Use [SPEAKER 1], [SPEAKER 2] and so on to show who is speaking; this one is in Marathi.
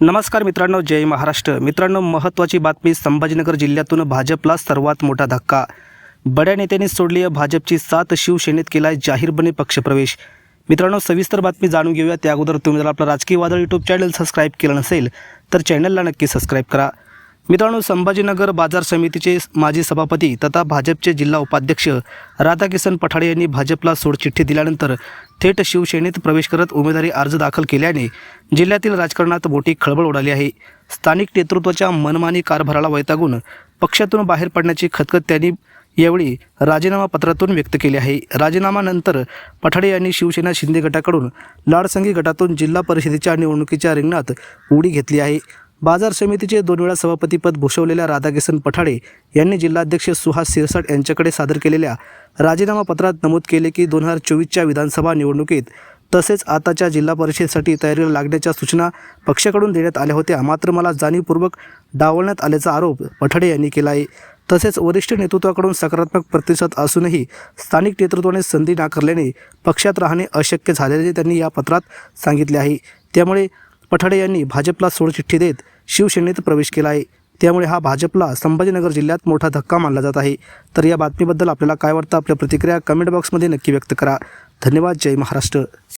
[SPEAKER 1] नमस्कार मित्रांनो जय महाराष्ट्र. मित्रांनो महत्त्वाची बातमी संभाजीनगर जिल्ह्यातून भाजपला सर्वात मोठा धक्का. बड्या नेत्यांनी सोडली आहे भाजपची सात शिवसेनेत केला आहे जाहीरपणे पक्षप्रवेश. मित्रांनो सविस्तर बातमी जाणून घेऊया. त्या अगोदर तुम्ही जर आपलं राजकीय वादळ यूट्यूब चॅनल सबस्क्राईब केलं नसेल तर चॅनलला नक्की सबस्क्राईब करा. मित्रांनो संभाजीनगर बाजार समितीचे माजी सभापती तथा भाजपचे जिल्हा उपाध्यक्ष राधाकिसन पठाडे यांनी भाजपला सोडचिठ्ठी दिल्यानंतर थेट शिवसेनेत प्रवेश करत उमेदवारी अर्ज दाखल केल्याने जिल्ह्यातील राजकारणात मोठी खळबळ उडाली आहे. स्थानिक नेतृत्वाच्या मनमानी कारभाराला वैतागून पक्षातून बाहेर पडण्याची खतखत त्यांनी यावेळी राजीनामा पत्रातून व्यक्त केली आहे. राजीनामानंतर पठाडे यांनी शिवसेना शिंदे गटाकडून लाडसंगी गटातून जिल्हा परिषदेच्या निवडणुकीच्या रिंगणात उडी घेतली आहे. बाजार समितीचे दोन वेळा सभापतीपद भूषवलेल्या राधाकिसन पठाडे यांनी जिल्हाध्यक्ष सुहास सिरसाट यांच्याकडे सादर केलेल्या राजीनामा पत्रात नमूद केले की दोन हजार चोवीसच्या विधानसभा निवडणुकीत तसेच आताच्या जिल्हा परिषदेसाठी तयारीला लागण्याच्या सूचना पक्षाकडून देण्यात आल्या होत्या. मात्र मला जाणीवपूर्वक डावलण्यात आल्याचा आरोप पठाडे यांनी केला आहे. तसेच वरिष्ठ नेतृत्वाकडून सकारात्मक प्रतिसाद असूनही स्थानिक नेतृत्वाने संधी नाकारल्याने पक्षात राहणे अशक्य झाल्याचे त्यांनी या पत्रात सांगितले आहे. त्यामुळे पठाडे यांनी भाजपला सोडचिठ्ठी देत शिवसेनेत प्रवेश केला आहे. त्यामुळे हा भाजपला संभाजीनगर जिल्ह्यात मोठा धक्का मानला जात आहे. तर या बातमीबद्दल आपल्याला काय वाटतं? आपल्या प्रतिक्रिया कमेंट बॉक्समध्ये नक्की व्यक्त करा. धन्यवाद. जय महाराष्ट्र.